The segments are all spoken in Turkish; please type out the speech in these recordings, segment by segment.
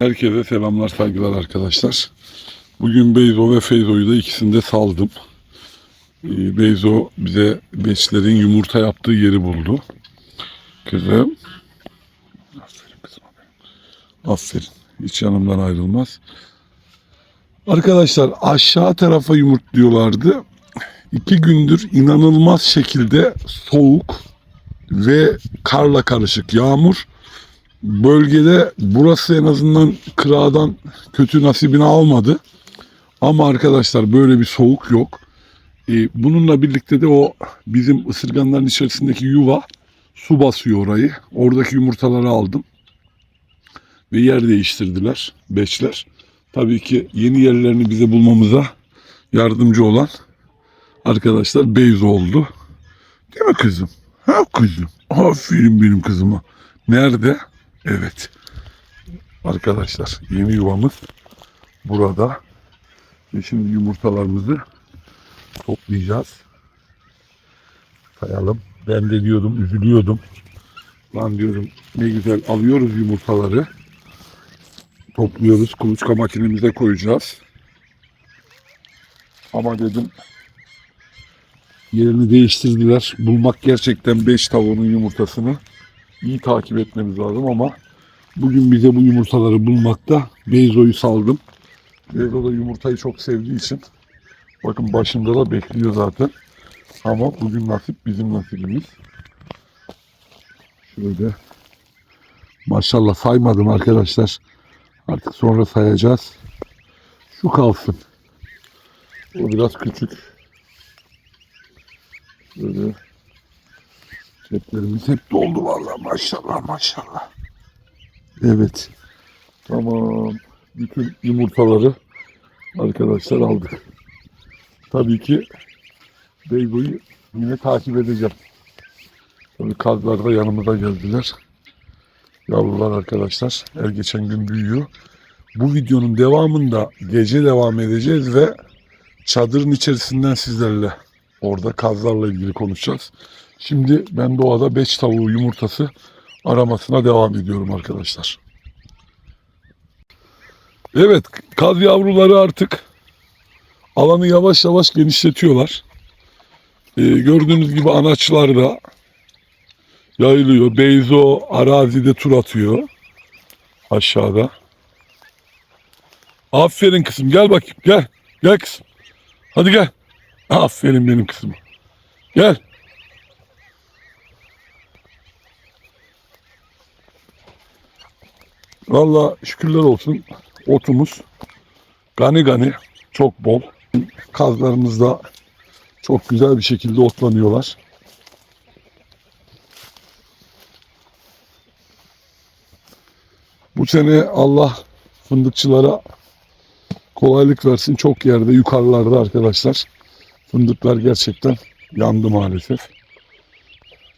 Herkese selamlar saygılar arkadaşlar. Bugün Beyzo ve Feyzo'yu da ikisini de saldım. Ee, Beyzo bize beşlerin yumurta yaptığı yeri buldu. Kızım. Aferin kızım. Aferin. Hiç yanımdan ayrılmaz. Arkadaşlar aşağı tarafa yumurtluyorlardı. İki gündür inanılmaz şekilde soğuk ve karla karışık yağmur bölgede burası en azından kıradan kötü nasibini almadı. Ama arkadaşlar böyle bir soğuk yok. Ee, bununla birlikte de o bizim ısırganların içerisindeki yuva su basıyor orayı. Oradaki yumurtaları aldım. Ve yer değiştirdiler beşler. Tabii ki yeni yerlerini bize bulmamıza yardımcı olan arkadaşlar Beyzo oldu. Değil mi kızım? Ha kızım. Aferin benim kızıma. Nerede? Evet. Arkadaşlar yeni yuvamız burada. Ve şimdi yumurtalarımızı toplayacağız. Sayalım. Ben de diyordum, üzülüyordum. Lan diyorum ne güzel alıyoruz yumurtaları. Topluyoruz, kuluçka makinemize koyacağız. Ama dedim yerini değiştirdiler. Bulmak gerçekten 5 tavuğunun yumurtasını iyi takip etmemiz lazım ama bugün bize bu yumurtaları bulmakta Beyzo'yu saldım. Beyzo da yumurtayı çok sevdiği için bakın başında da bekliyor zaten. Ama bugün nasip bizim nasibimiz. Şöyle maşallah saymadım arkadaşlar. Artık sonra sayacağız. Şu kalsın. O biraz küçük. Böyle Ceplerimiz hep doldu vallahi maşallah maşallah. Evet. Tamam. Bütün yumurtaları arkadaşlar aldık. Tabii ki Beygo'yu yine takip edeceğim. Tabii kazlar da yanımıza geldiler. Yavrular arkadaşlar her geçen gün büyüyor. Bu videonun devamında gece devam edeceğiz ve çadırın içerisinden sizlerle orada kazlarla ilgili konuşacağız. Şimdi ben doğada beş tavuğu yumurtası aramasına devam ediyorum arkadaşlar. Evet kaz yavruları artık alanı yavaş yavaş genişletiyorlar. Ee, gördüğünüz gibi anaçlar da yayılıyor. Beyzo arazide tur atıyor aşağıda. Aferin kızım gel bakayım gel. Gel kızım. Hadi gel. Aferin benim kızım. Gel. Valla şükürler olsun otumuz gani gani çok bol. Kazlarımız da çok güzel bir şekilde otlanıyorlar. Bu sene Allah fındıkçılara kolaylık versin. Çok yerde yukarılarda arkadaşlar. Fındıklar gerçekten yandı maalesef.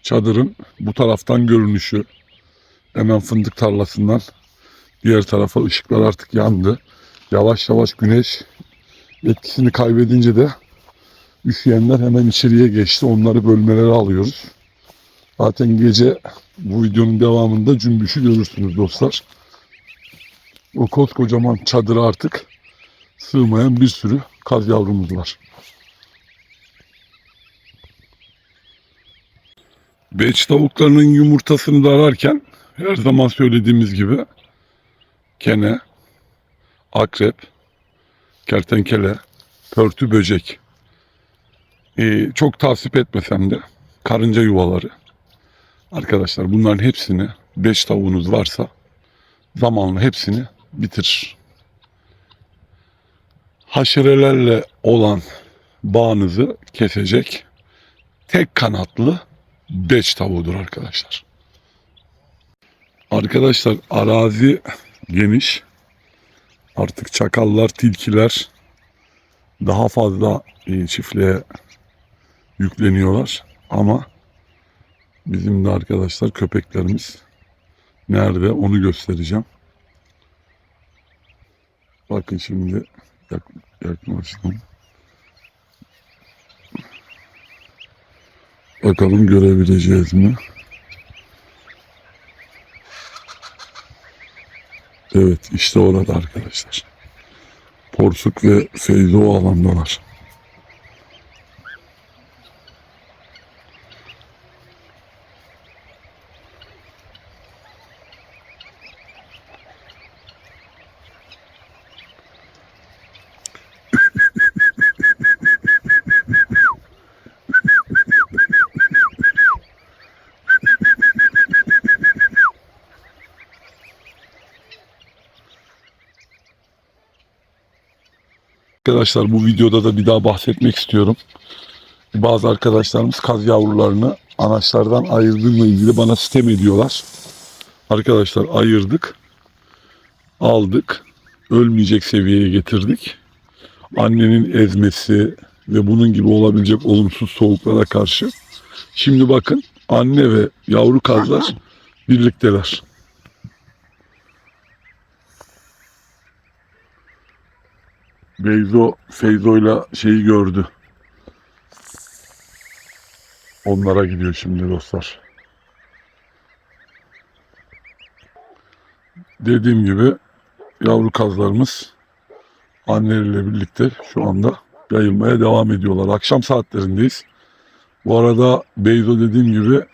Çadırın bu taraftan görünüşü hemen fındık tarlasından Diğer tarafa ışıklar artık yandı. Yavaş yavaş güneş etkisini kaybedince de üşüyenler hemen içeriye geçti. Onları bölmelere alıyoruz. Zaten gece bu videonun devamında cümbüşü görürsünüz dostlar. O koskocaman çadıra artık sığmayan bir sürü kaz yavrumuz var. Beç tavuklarının yumurtasını da ararken her zaman söylediğimiz gibi kene, akrep, kertenkele, pörtü böcek. Ee, çok tasvip etmesem de karınca yuvaları. Arkadaşlar bunların hepsini 5 tavuğunuz varsa zamanla hepsini bitirir. Haşerelerle olan bağınızı kesecek tek kanatlı 5 tavuğudur arkadaşlar. Arkadaşlar arazi geniş. Artık çakallar, tilkiler daha fazla e, çiftliğe yükleniyorlar. Ama bizim de arkadaşlar köpeklerimiz nerede onu göstereceğim. Bakın şimdi yak, yaklaştım. Bakalım görebileceğiz mi? evet işte orada arkadaşlar. Porsuk ve Feyzo alandalar. Arkadaşlar bu videoda da bir daha bahsetmek istiyorum. Bazı arkadaşlarımız kaz yavrularını anaçlardan ayırdığımla ilgili bana sitem ediyorlar. Arkadaşlar ayırdık. Aldık. Ölmeyecek seviyeye getirdik. Annenin ezmesi ve bunun gibi olabilecek olumsuz soğuklara karşı. Şimdi bakın anne ve yavru kazlar birlikteler. Beyzo Feyzo'yla şeyi gördü. Onlara gidiyor şimdi dostlar. Dediğim gibi yavru kazlarımız anneleriyle birlikte şu anda yayılmaya devam ediyorlar. Akşam saatlerindeyiz. Bu arada Beyzo dediğim gibi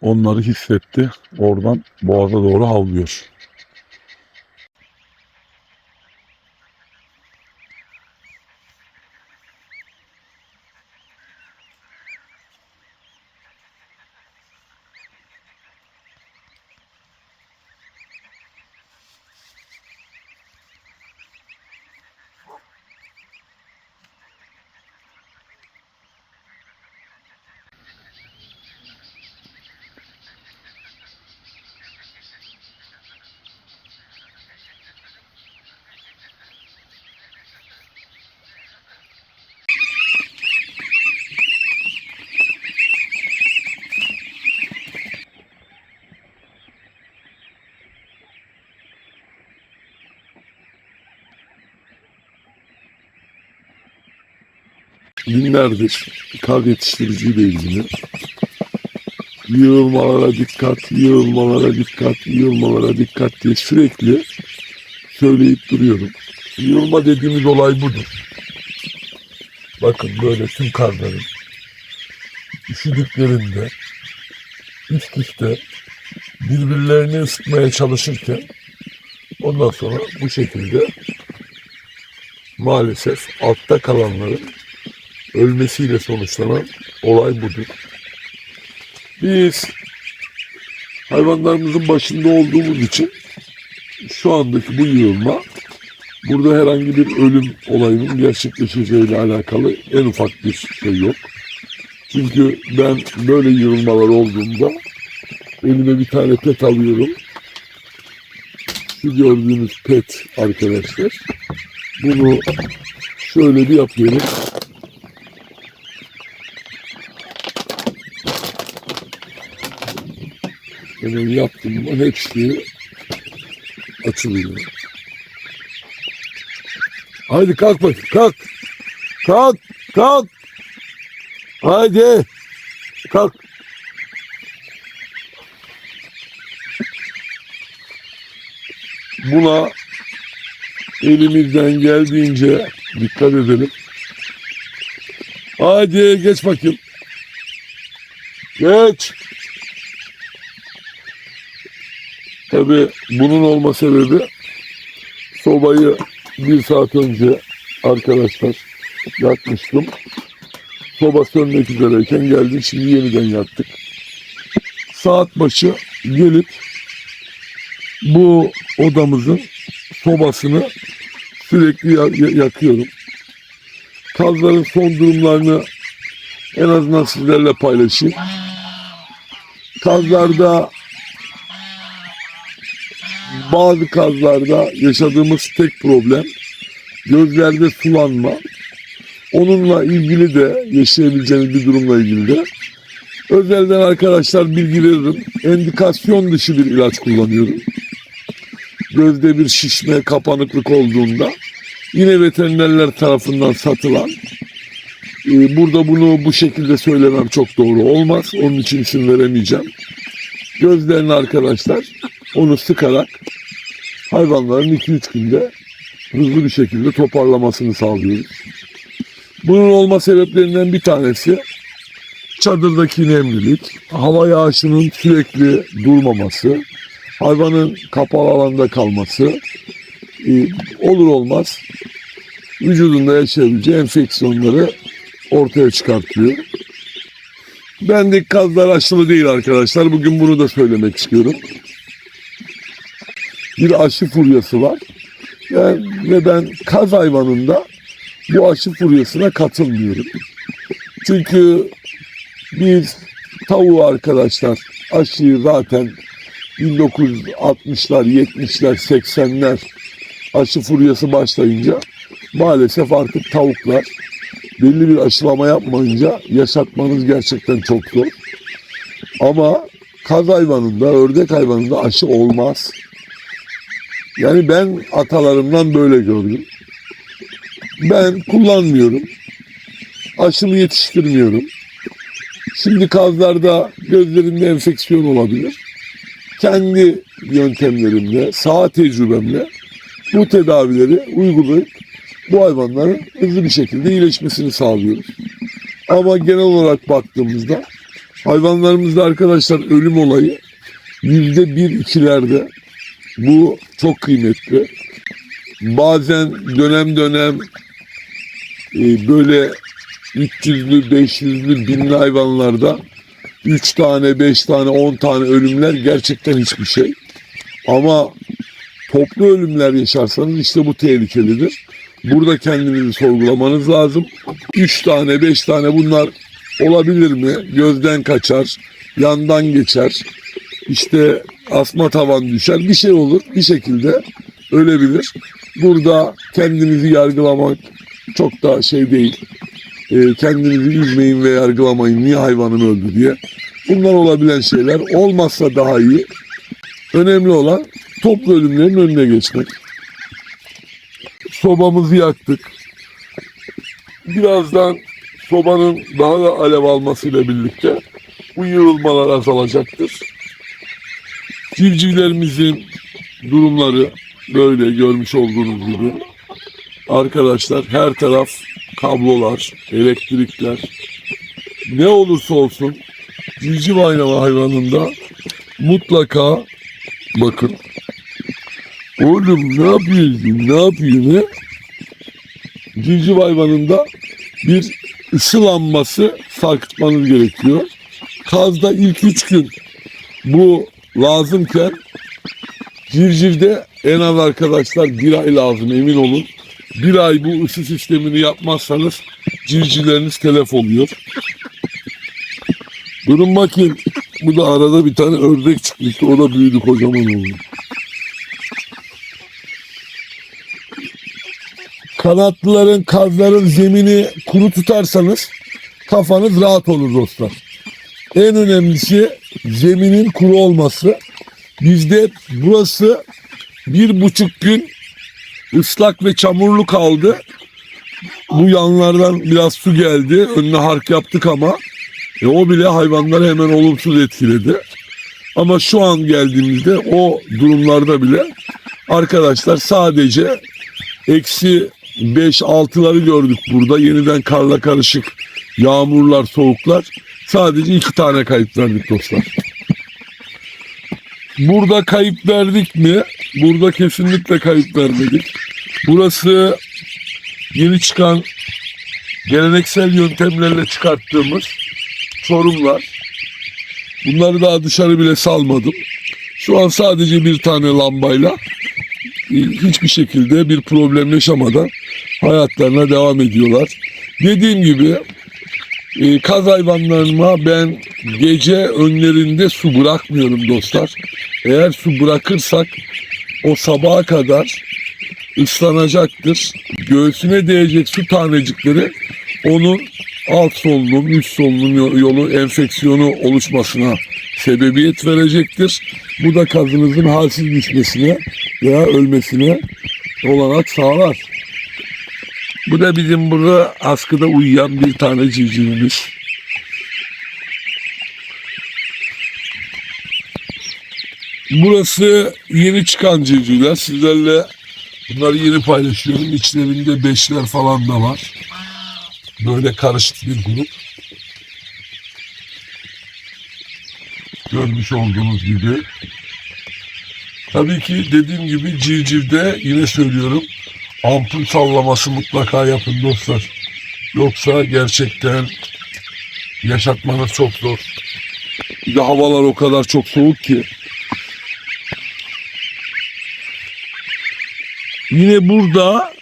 onları hissetti. Oradan boğaza doğru havlıyor. Günlerdir kar yetiştiriciyle ilgili yığılmalara dikkat, yığılmalara dikkat, yığılmalara dikkat diye sürekli söyleyip duruyorum. Yığılma dediğimiz olay budur. Bakın böyle tüm karların üşüdüklerinde üst üste birbirlerini ısıtmaya çalışırken ondan sonra bu şekilde maalesef altta kalanların ölmesiyle sonuçlanan olay budur. Biz hayvanlarımızın başında olduğumuz için şu andaki bu yığılma burada herhangi bir ölüm olayının gerçekleşeceğiyle alakalı en ufak bir şey yok. Çünkü ben böyle yığılmalar olduğunda elime bir tane pet alıyorum. Şu gördüğünüz pet arkadaşlar. Bunu şöyle bir yapıyorum. Hemen yaptım mı hepsi açılıyor. Haydi kalk bakayım kalk. Kalk kalk. Haydi. Kalk. Buna elimizden geldiğince dikkat edelim. Hadi geç bakayım. Geç. Tabi bunun olma sebebi sobayı bir saat önce arkadaşlar yakmıştım. Soba sönmek üzereyken geldik şimdi yeniden yaktık. Saat başı gelip bu odamızın sobasını sürekli ya- ya- yakıyorum. Kazların son durumlarını en azından sizlerle paylaşayım. Kazlarda bazı kazlarda yaşadığımız tek problem gözlerde sulanma. Onunla ilgili de yaşayabileceğiniz bir durumla ilgili de özelden arkadaşlar bilgi veririm. Endikasyon dışı bir ilaç kullanıyorum. Gözde bir şişme, kapanıklık olduğunda yine veterinerler tarafından satılan e, burada bunu bu şekilde söylemem çok doğru olmaz. Onun için isim veremeyeceğim. Gözlerini arkadaşlar onu sıkarak hayvanların 2-3 günde hızlı bir şekilde toparlamasını sağlıyoruz. Bunun olma sebeplerinden bir tanesi çadırdaki nemlilik, hava yağışının sürekli durmaması, hayvanın kapalı alanda kalması, e, olur olmaz vücudunda yaşayabileceği enfeksiyonları ortaya çıkartıyor. Bendeki kazlar aşılı değil arkadaşlar. Bugün bunu da söylemek istiyorum. Bir aşı furyası var. Yani, ve ben kaz hayvanında bu aşı furyasına katılmıyorum. Çünkü biz tavuğu arkadaşlar aşıyı zaten 1960'lar, 70'ler, 80'ler aşı furyası başlayınca maalesef artık tavuklar belli bir aşılama yapmayınca yaşatmanız gerçekten çok zor. Ama kaz hayvanında, ördek hayvanında aşı olmaz. Yani ben atalarımdan böyle gördüm. Ben kullanmıyorum. Aşımı yetiştirmiyorum. Şimdi kazlarda gözlerinde enfeksiyon olabilir. Kendi yöntemlerimle, sağ tecrübemle bu tedavileri uygulayıp bu hayvanların hızlı bir şekilde iyileşmesini sağlıyoruz. Ama genel olarak baktığımızda hayvanlarımızda arkadaşlar ölüm olayı yüzde bir ikilerde bu çok kıymetli. Bazen dönem dönem e, böyle 300'lü, 500'lü, binli hayvanlarda 3 tane, 5 tane, 10 tane ölümler gerçekten hiçbir şey. Ama toplu ölümler yaşarsanız işte bu tehlikelidir. Burada kendinizi sorgulamanız lazım. 3 tane, 5 tane bunlar olabilir mi? Gözden kaçar, yandan geçer. İşte asma tavan düşer. Bir şey olur. Bir şekilde ölebilir. Burada kendinizi yargılamak çok da şey değil. Ee, kendinizi üzmeyin ve yargılamayın. Niye hayvanım öldü diye. Bunlar olabilen şeyler. Olmazsa daha iyi. Önemli olan toplu ölümlerin önüne geçmek. Sobamızı yaktık. Birazdan sobanın daha da alev almasıyla birlikte bu yığılmalar azalacaktır. Civcivlerimizin durumları böyle görmüş olduğunuz gibi. Arkadaşlar her taraf kablolar, elektrikler. Ne olursa olsun civciv aynama hayvanında mutlaka bakın. Oğlum ne yapıyorsun? Ne yapıyorsun? He? Civciv hayvanında bir ısılanması sarkıtmanız gerekiyor. Kazda ilk üç gün bu lazımken civcivde en az arkadaşlar bir ay lazım emin olun. Bir ay bu ısı sistemini yapmazsanız civcivleriniz telef oluyor. Durun bakayım. Bu da arada bir tane ördek çıkmıştı. O da büyüdü kocaman oldu. Kanatlıların, kazların zemini kuru tutarsanız kafanız rahat olur dostlar. En önemlisi zeminin kuru olması. Bizde burası bir buçuk gün ıslak ve çamurlu kaldı. Bu yanlardan biraz su geldi. Önüne hark yaptık ama e, o bile hayvanları hemen olumsuz etkiledi. Ama şu an geldiğimizde o durumlarda bile arkadaşlar sadece eksi 5-6'ları gördük burada. Yeniden karla karışık yağmurlar, soğuklar. Sadece iki tane kayıp verdik dostlar. Burada kayıp verdik mi? Burada kesinlikle kayıp vermedik. Burası yeni çıkan geleneksel yöntemlerle çıkarttığımız sorunlar. Bunları daha dışarı bile salmadım. Şu an sadece bir tane lambayla e, hiçbir şekilde bir problem yaşamadan hayatlarına devam ediyorlar. Dediğim gibi e, kaz hayvanlarıma ben gece önlerinde su bırakmıyorum dostlar. Eğer su bırakırsak o sabaha kadar ıslanacaktır. Göğsüne değecek su tanecikleri onun alt solunum, üst solunum yo- yolu enfeksiyonu oluşmasına sebebiyet verecektir. Bu da kazınızın halsiz düşmesine veya ölmesine olanak sağlar. Bu da bizim burada askıda uyuyan bir tane civcivimiz. Burası yeni çıkan civcivler. Sizlerle bunları yeni paylaşıyorum. İçlerinde beşler falan da var. Böyle karışık bir grup. Görmüş olduğunuz gibi. Tabii ki dediğim gibi civcivde yine söylüyorum ampul sallaması mutlaka yapın dostlar. Yoksa gerçekten yaşatmanız çok zor. Bir de havalar o kadar çok soğuk ki. Yine burada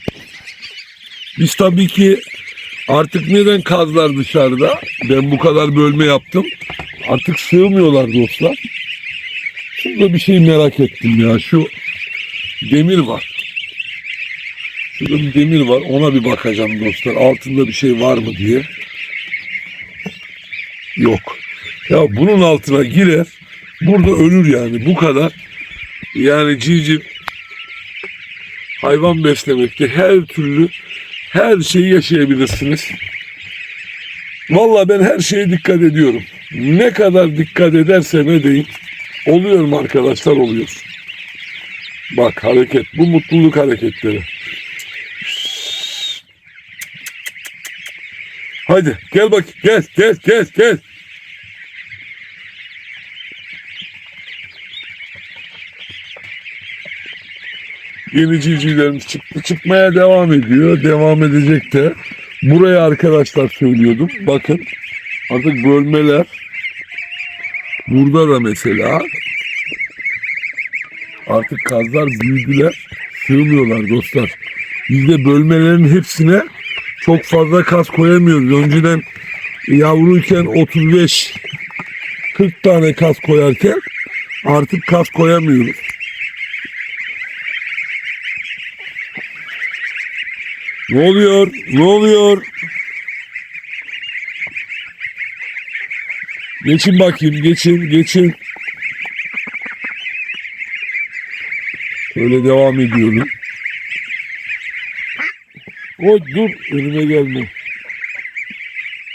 biz tabii ki artık neden kazlar dışarıda? Ben bu kadar bölme yaptım. Artık sığmıyorlar dostlar. Şurada bir şey merak ettim ya. Şu demir var. Şurada demir var. Ona bir bakacağım dostlar. Altında bir şey var mı diye. Yok. Ya bunun altına girer. Burada ölür yani. Bu kadar. Yani civciv hayvan beslemekte her türlü her şeyi yaşayabilirsiniz. Vallahi ben her şeye dikkat ediyorum. Ne kadar dikkat edersem edeyim oluyor mu arkadaşlar oluyor. Bak hareket bu mutluluk hareketleri. Hadi gel bak gel gel gel gel. Yeni civcivlerimiz çıktı. Çıkmaya devam ediyor. Devam edecek de. Buraya arkadaşlar söylüyordum. Bakın artık bölmeler burada da mesela artık kazlar büyüdüler. Sığmıyorlar dostlar. Biz de bölmelerin hepsine çok fazla kaz koyamıyoruz. Önceden yavruyken 35 40 tane kaz koyarken artık kaz koyamıyoruz. Ne oluyor? Ne oluyor? Geçin bakayım, geçin, geçin. Öyle devam ediyorum. O dur, önüme gelme.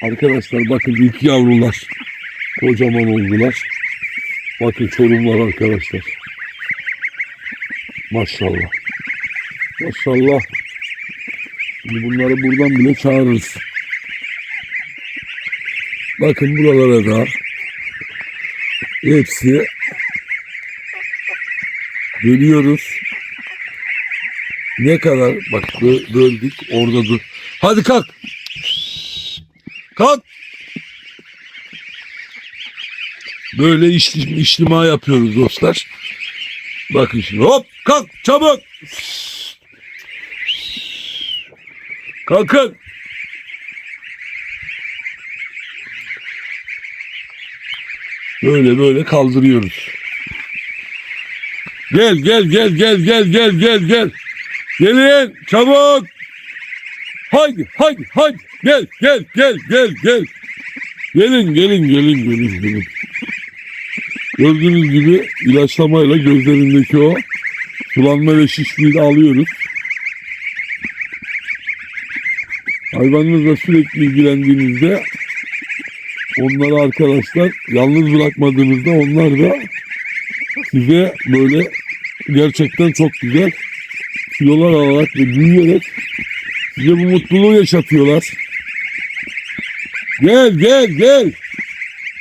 Arkadaşlar bakın ilk yavrular kocaman oldular. Bakın çorumlar arkadaşlar. Maşallah. Maşallah. Şimdi bunları buradan bile çağırırız. Bakın buralara da hepsi bölüyoruz. Ne kadar bak bö- böldük orada dur. Hadi kalk. Kalk. Böyle işli, işlima yapıyoruz dostlar. Bakın şimdi hop kalk çabuk. Kalkın. Böyle böyle kaldırıyoruz. Gel gel gel gel gel gel gel gel. Gelin çabuk. Haydi haydi haydi. Gel gel gel gel gel. Gelin gelin gelin gelin gelin. Gördüğünüz gibi ilaçlamayla gözlerindeki o sulanma ve şişliği de alıyoruz. Hayvanınızla sürekli ilgilendiğinizde onları arkadaşlar yalnız bırakmadığınızda onlar da size böyle gerçekten çok güzel kilolar alarak ve büyüyerek size bu mutluluğu yaşatıyorlar. Gel gel gel.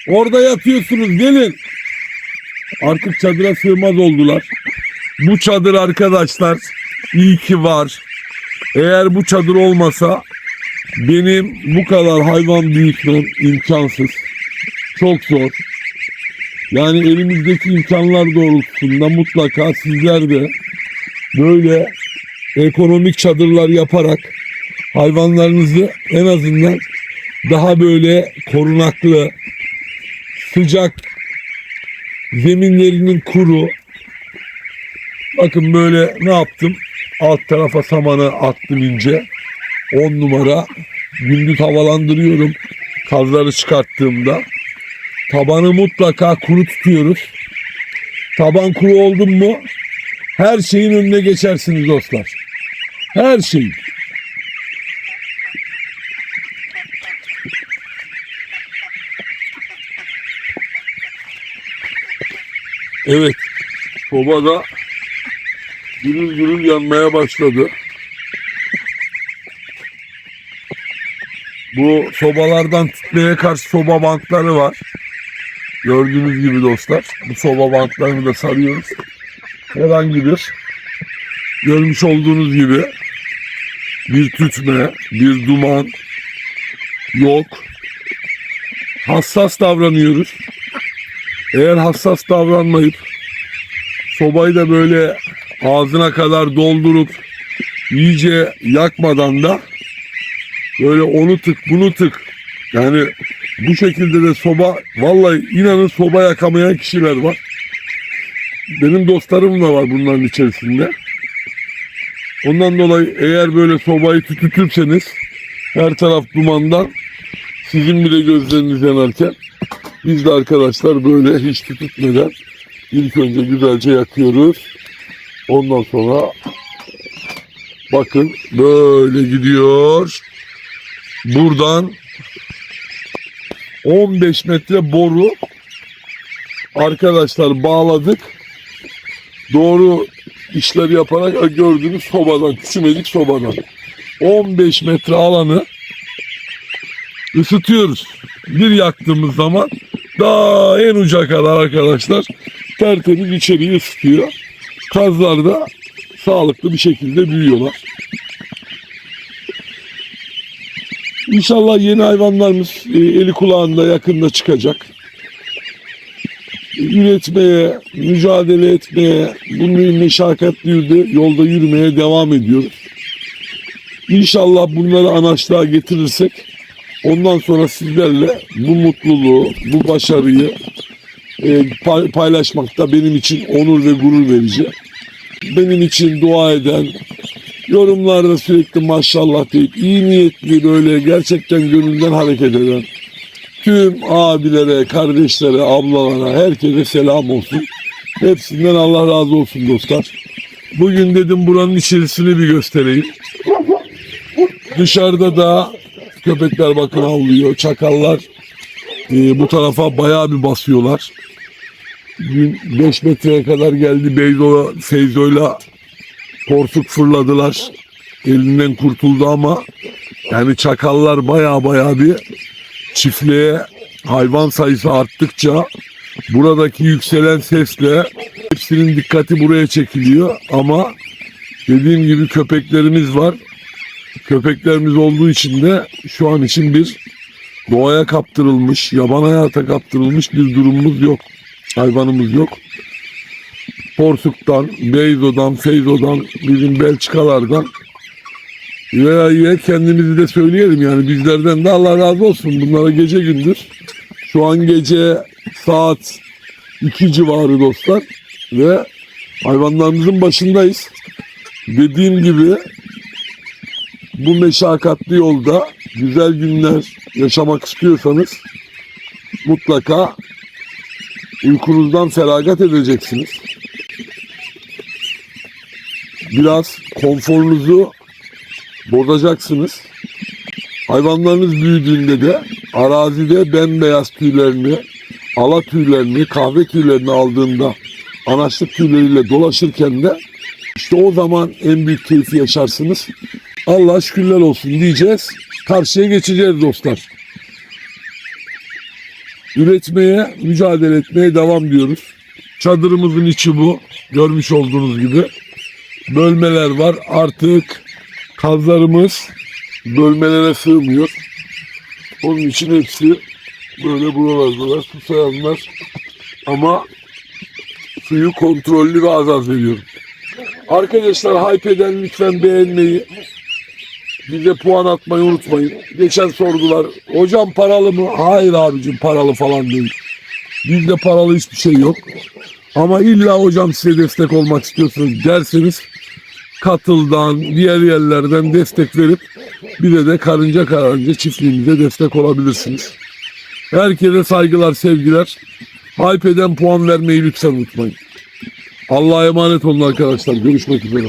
Orada yatıyorsunuz gelin. Artık çadıra sığmaz oldular. Bu çadır arkadaşlar iyi ki var. Eğer bu çadır olmasa benim bu kadar hayvan büyütmem imkansız. Çok zor. Yani elimizdeki imkanlar doğrultusunda mutlaka sizler de böyle ekonomik çadırlar yaparak hayvanlarınızı en azından daha böyle korunaklı, sıcak, zeminlerinin kuru. Bakın böyle ne yaptım? Alt tarafa samanı attım ince. 10 numara gündüz havalandırıyorum kazları çıkarttığımda. Tabanı mutlaka kuru tutuyoruz. Taban kuru oldu mu her şeyin önüne geçersiniz dostlar. Her şeyin. Evet. Soba da gürül gürül yanmaya başladı. Bu sobalardan tütmeye karşı soba bantları var. Gördüğünüz gibi dostlar. Bu soba bantlarını da sarıyoruz. Herhangi bir görmüş olduğunuz gibi bir tütme, bir duman yok. Hassas davranıyoruz. Eğer hassas davranmayıp sobayı da böyle ağzına kadar doldurup iyice yakmadan da böyle onu tık bunu tık yani bu şekilde de soba vallahi inanın soba yakamayan kişiler var. Benim dostlarım da var bunların içerisinde. Ondan dolayı eğer böyle sobayı tütütürseniz her taraf dumandan sizin bile gözleriniz yanarken biz de arkadaşlar böyle hiç tütütmeden ilk önce güzelce yakıyoruz. Ondan sonra bakın böyle gidiyor. Buradan 15 metre boru arkadaşlar bağladık. Doğru işler yaparak gördüğünüz sobadan, küçümecik sobadan 15 metre alanı ısıtıyoruz. Bir yaktığımız zaman daha en uca kadar arkadaşlar tertemiz içeriği ısıtıyor. Kazlar da sağlıklı bir şekilde büyüyorlar. İnşallah yeni hayvanlarımız e, eli kulağında yakında çıkacak. Üretmeye, mücadele etmeye, bunun meşakkatli yolda- yürümeye devam ediyoruz. İnşallah bunları anaçlığa getirirsek ondan sonra sizlerle bu mutluluğu, bu başarıyı e, pay- paylaşmakta benim için onur ve gurur verici. Benim için dua eden, yorumlarda sürekli maşallah deyip iyi niyetli böyle gerçekten gönülden hareket eden tüm abilere, kardeşlere, ablalara, herkese selam olsun. Hepsinden Allah razı olsun dostlar. Bugün dedim buranın içerisini bir göstereyim. Dışarıda da köpekler bakın avlıyor. Çakallar e, bu tarafa bayağı bir basıyorlar. Dün 5 metreye kadar geldi Beyzo, Feyzo'yla porsuk fırladılar. Elinden kurtuldu ama yani çakallar bayağı bayağı bir çiftliğe hayvan sayısı arttıkça buradaki yükselen sesle hepsinin dikkati buraya çekiliyor ama dediğim gibi köpeklerimiz var. Köpeklerimiz olduğu için de şu an için bir doğaya kaptırılmış, yaban hayata kaptırılmış bir durumumuz yok. Hayvanımız yok. Porsuk'tan, Beyzo'dan, Feyzo'dan, bizim Belçikalardan veya yine kendimizi de söyleyelim yani bizlerden de Allah razı olsun. Bunlara gece gündüz. Şu an gece saat 2 civarı dostlar ve hayvanlarımızın başındayız. Dediğim gibi bu meşakkatli yolda güzel günler yaşamak istiyorsanız mutlaka uykunuzdan feragat edeceksiniz. Biraz konforunuzu bozacaksınız. Hayvanlarınız büyüdüğünde de arazide bembeyaz tüylerini, ala tüylerini, kahve tüylerini aldığında anaçlık tüyleriyle dolaşırken de işte o zaman en büyük keyfi yaşarsınız. Allah şükürler olsun diyeceğiz. Karşıya geçeceğiz dostlar. Üretmeye, mücadele etmeye devam diyoruz. Çadırımızın içi bu. Görmüş olduğunuz gibi. Bölmeler var. Artık kazlarımız bölmelere sığmıyor. Onun için hepsi böyle buralardalar. Su sayanlar. Ama suyu kontrollü ve az az veriyorum. Arkadaşlar hype eden lütfen beğenmeyi, bize puan atmayı unutmayın. Geçen sordular. Hocam paralı mı? Hayır abicim paralı falan değil. Bizde paralı hiçbir şey yok. Ama illa hocam size destek olmak istiyorsanız derseniz katıldan, diğer yerlerden destek verip bir de karınca karınca çiftliğimize destek olabilirsiniz. Herkese saygılar, sevgiler. Hype eden puan vermeyi lütfen unutmayın. Allah'a emanet olun arkadaşlar. Görüşmek üzere.